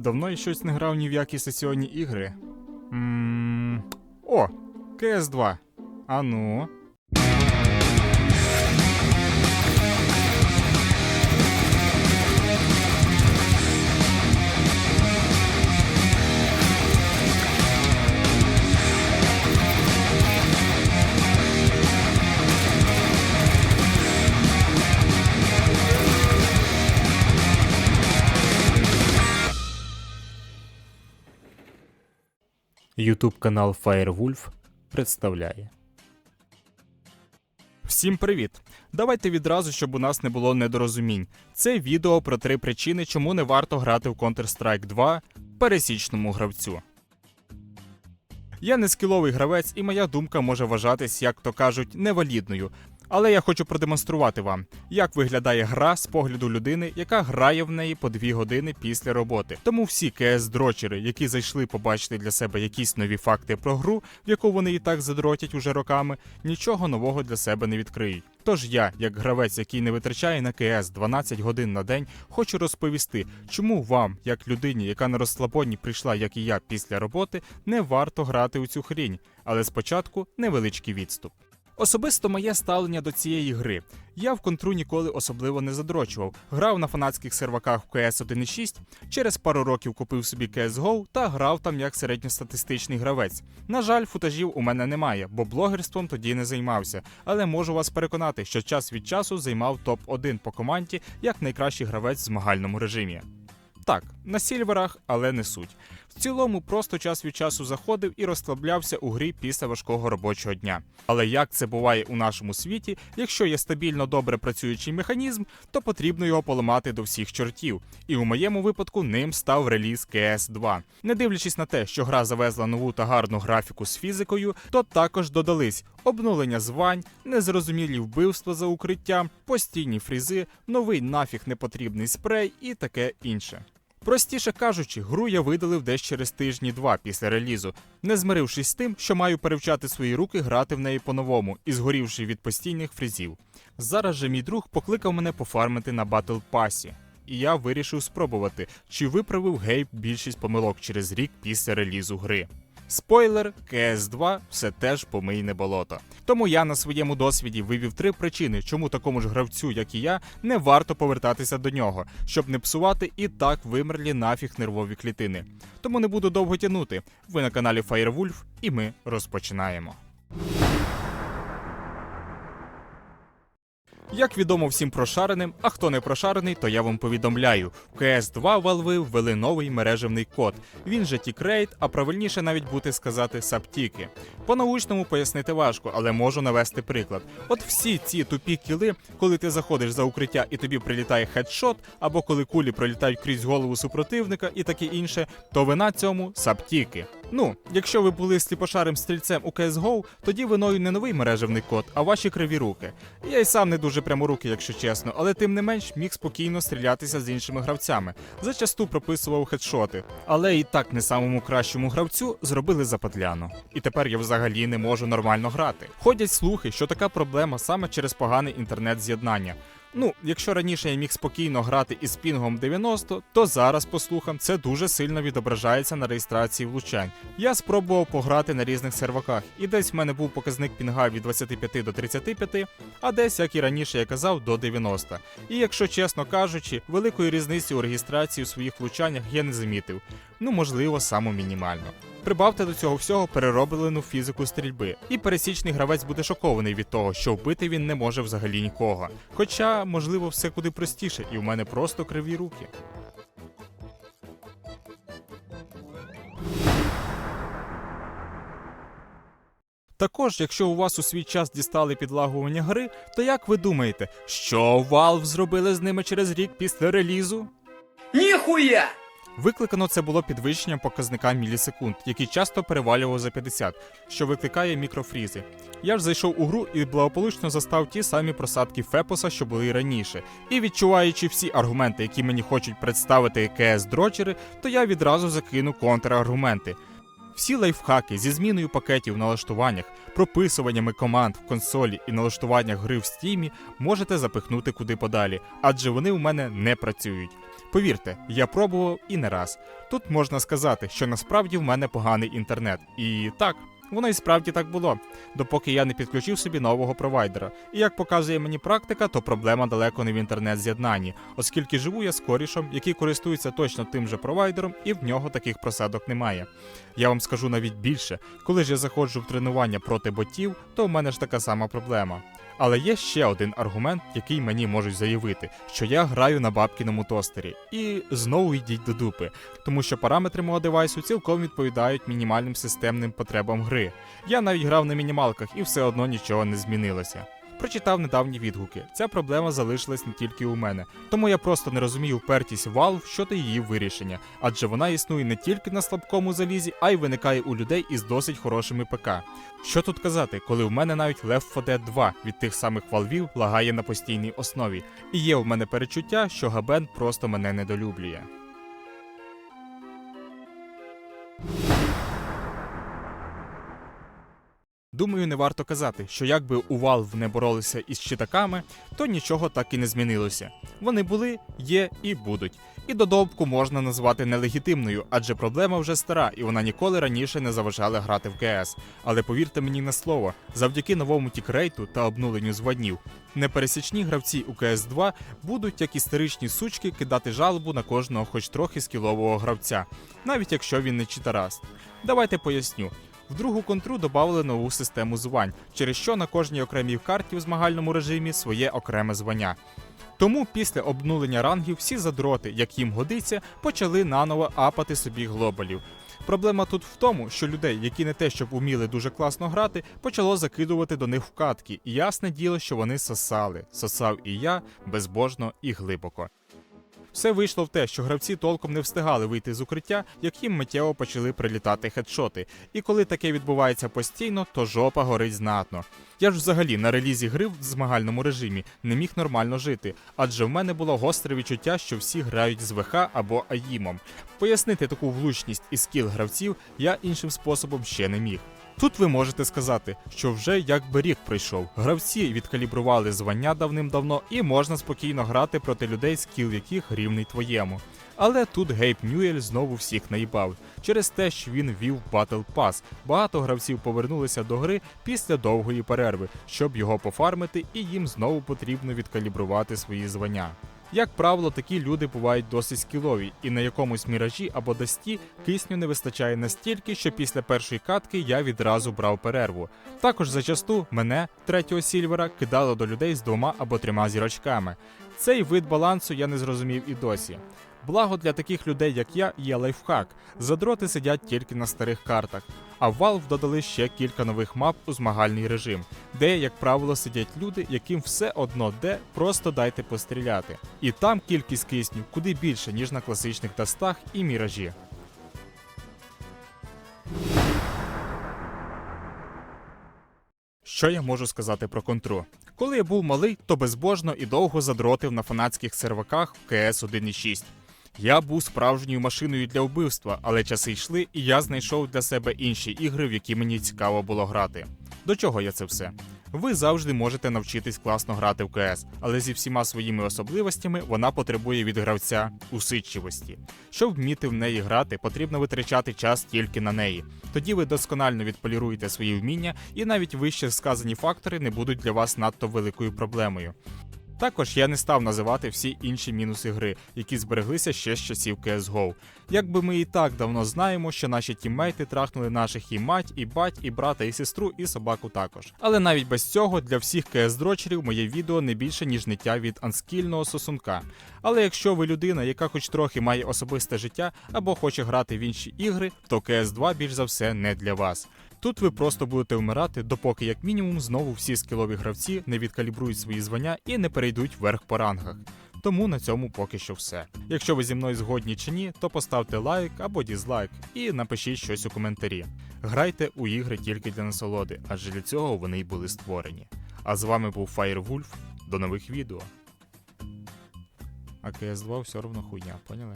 Давно я щось не грав ні в які сесіонні ігри. м О, КС 2. А Ютуб канал Firewolf представляє. Всім привіт! Давайте відразу, щоб у нас не було недорозумінь. Це відео про три причини, чому не варто грати в Counter-Strike 2 пересічному гравцю. Я не скіловий гравець, і моя думка може вважатись, як то кажуть, невалідною. Але я хочу продемонструвати вам, як виглядає гра з погляду людини, яка грає в неї по дві години після роботи. Тому всі КС-дрочери, які зайшли побачити для себе якісь нові факти про гру, в яку вони і так задротять уже роками, нічого нового для себе не відкриють. Тож я, як гравець, який не витрачає на КС 12 годин на день, хочу розповісти, чому вам, як людині, яка на розслабоні прийшла, як і я, після роботи, не варто грати у цю хрінь. Але спочатку невеличкий відступ. Особисто моє ставлення до цієї гри. Я в контру ніколи особливо не задрочував. Грав на фанатських серваках в CS 1.6, через пару років купив собі CSGO та грав там як середньостатистичний гравець. На жаль, футажів у мене немає, бо блогерством тоді не займався. Але можу вас переконати, що час від часу займав топ-1 по команді як найкращий гравець в змагальному режимі. Так, на сільверах, але не суть. В цілому просто час від часу заходив і розслаблявся у грі після важкого робочого дня. Але як це буває у нашому світі, якщо є стабільно добре працюючий механізм, то потрібно його поламати до всіх чортів. І у моєму випадку ним став реліз cs 2 Не дивлячись на те, що гра завезла нову та гарну графіку з фізикою, то також додались обнулення звань, незрозумілі вбивства за укриттям, постійні фрізи, новий нафіг непотрібний спрей і таке інше. Простіше кажучи, гру я видалив десь через тижні-два після релізу, не змирившись з тим, що маю перевчати свої руки грати в неї по-новому і згорівши від постійних фрізів. Зараз же мій друг покликав мене пофармити на батл пасі, і я вирішив спробувати, чи виправив гейб більшість помилок через рік після релізу гри. Спойлер, cs 2 все теж помийне болото. Тому я на своєму досвіді вивів три причини, чому такому ж гравцю, як і я, не варто повертатися до нього, щоб не псувати і так вимерлі нафіг нервові клітини. Тому не буду довго тягнути. Ви на каналі Firewolf, і ми розпочинаємо. Як відомо всім прошареним, а хто не прошарений, то я вам повідомляю. В cs 2 Valve ввели новий мережевний код. Він же Тікрейт, а правильніше навіть бути сказати саптіки. По-научному пояснити важко, але можу навести приклад. От всі ці тупі кіли, коли ти заходиш за укриття і тобі прилітає хедшот, або коли кулі пролітають крізь голову супротивника і таке інше, то вина цьому саптіки. Ну, якщо ви були сліпошарим стрільцем у CSGO, тоді виною не новий мережевний код, а ваші криві руки. Я й сам не дуже пряморукий, якщо чесно, але тим не менш міг спокійно стрілятися з іншими гравцями. Зачасту прописував хедшоти. Але і так не самому кращому гравцю зробили западляну. І тепер я взагалі не можу нормально грати. Ходять слухи, що така проблема саме через погане інтернет-з'єднання. Ну, якщо раніше я міг спокійно грати із пінгом 90, то зараз, по слухам, це дуже сильно відображається на реєстрації влучань. Я спробував пограти на різних серваках, і десь в мене був показник пінга від 25 до 35, а десь, як і раніше я казав, до 90. І якщо чесно кажучи, великої різниці у реєстрації у своїх влучаннях я не замітив. Ну, можливо, саму мінімально. Прибавте до цього всього перероблену фізику стрільби, і пересічний гравець буде шокований від того, що вбити він не може взагалі нікого. Хоча, можливо, все куди простіше, і в мене просто криві руки. Також, якщо у вас у свій час дістали підлагування гри, то як ви думаєте, що Valve зробили з ними через рік після релізу? Нихуя! Викликано це було підвищенням показника мілісекунд, який часто перевалював за 50, що викликає мікрофрізи. Я ж зайшов у гру і благополучно застав ті самі просадки Фепоса, що були раніше. І відчуваючи всі аргументи, які мені хочуть представити КС дрочери, то я відразу закину контраргументи. Всі лайфхаки зі зміною пакетів в налаштуваннях, прописуваннями команд в консолі і налаштуваннях гри в стімі можете запихнути куди подалі, адже вони у мене не працюють. Повірте, я пробував і не раз. Тут можна сказати, що насправді в мене поганий інтернет. І так, воно і справді так було, допоки я не підключив собі нового провайдера. І як показує мені практика, то проблема далеко не в інтернет-з'єднанні, оскільки живу я з корішом, який користується точно тим же провайдером, і в нього таких просадок немає. Я вам скажу навіть більше, коли ж я заходжу в тренування проти ботів, то в мене ж така сама проблема. Але є ще один аргумент, який мені можуть заявити, що я граю на бабкіному тостері. І знову йдіть до дупи, тому що параметри мого девайсу цілком відповідають мінімальним системним потребам гри. Я навіть грав на мінімалках і все одно нічого не змінилося. Прочитав недавні відгуки. Ця проблема залишилась не тільки у мене, тому я просто не розумію впертість Valve щодо її вирішення, адже вона існує не тільки на слабкому залізі, а й виникає у людей із досить хорошими ПК. Що тут казати, коли в мене навіть Left 4 Dead 2 від тих самих валвів лагає на постійній основі, і є в мене перечуття, що Габен просто мене недолюблює. Думаю, не варто казати, що якби у Valve не боролися із читаками, то нічого так і не змінилося. Вони були, є і будуть. І додовбку можна назвати нелегітимною, адже проблема вже стара, і вона ніколи раніше не заважала грати в КС. Але повірте мені на слово, завдяки новому тікрейту та обнуленню зваднів, непересічні гравці у КС 2 будуть як історичні сучки кидати жалобу на кожного хоч трохи скілового гравця, навіть якщо він не читараст. Давайте поясню. В другу контру додали нову систему звань, через що на кожній окремій карті в змагальному режимі своє окреме звання. Тому після обнулення рангів всі задроти, як їм годиться, почали наново апати собі глобалів. Проблема тут в тому, що людей, які не те, щоб уміли дуже класно грати, почало закидувати до них вкатки, і ясне діло, що вони сосали. Сосав і я безбожно і глибоко. Все вийшло в те, що гравці толком не встигали вийти з укриття, як їм миттєво почали прилітати хедшоти. І коли таке відбувається постійно, то жопа горить знатно. Я ж взагалі на релізі гри в змагальному режимі не міг нормально жити, адже в мене було гостре відчуття, що всі грають з ВХ або АїМом. Пояснити таку влучність і скіл гравців я іншим способом ще не міг. Тут ви можете сказати, що вже якби рік пройшов. Гравці відкалібрували звання давним-давно і можна спокійно грати проти людей, скіл яких рівний твоєму. Але тут Гейб Ньюель знову всіх наїбав через те, що він вів Battle Pass. Багато гравців повернулися до гри після довгої перерви, щоб його пофармити, і їм знову потрібно відкалібрувати свої звання. Як правило, такі люди бувають досить скілові, і на якомусь міражі або дасті кисню не вистачає настільки, що після першої катки я відразу брав перерву. Також зачасту мене, третього сільвера, кидало до людей з двома або трьома зірочками. Цей вид балансу я не зрозумів і досі. Благо для таких людей, як я, є лайфхак. Задроти сидять тільки на старих картах. А в Valve додали ще кілька нових мап у змагальний режим, де, як правило, сидять люди, яким все одно де просто дайте постріляти. І там кількість кисню куди більше, ніж на класичних дастах і міражі. Що я можу сказати про контру? Коли я був малий, то безбожно і довго задротив на фанатських серваках в КС 1.6. Я був справжньою машиною для вбивства, але часи йшли, і я знайшов для себе інші ігри, в які мені цікаво було грати. До чого я це все? Ви завжди можете навчитись класно грати в КС, але зі всіма своїми особливостями вона потребує від гравця усидчивості. Щоб вміти в неї грати, потрібно витрачати час тільки на неї. Тоді ви досконально відполіруєте свої вміння, і навіть вище сказані фактори не будуть для вас надто великою проблемою. Також я не став називати всі інші мінуси гри, які збереглися ще з часів CSGO. Якби ми і так давно знаємо, що наші тіммейти трахнули наших і мать, і бать, і брата, і сестру, і собаку також. Але навіть без цього для всіх CS-дрочерів моє відео не більше ніж ниття від анскільного сосунка. Але якщо ви людина, яка хоч трохи має особисте життя або хоче грати в інші ігри, то CS2 більш за все не для вас. Тут ви просто будете вмирати, допоки, як мінімум, знову всі скілові гравці не відкалібрують свої звання і не перейдуть вверх по рангах. Тому на цьому поки що все. Якщо ви зі мною згодні чи ні, то поставте лайк або дізлайк і напишіть щось у коментарі. Грайте у ігри тільки для насолоди, адже для цього вони й були створені. А з вами був Firewolf. До нових відео. А КС2 все одно хуйня, поняли?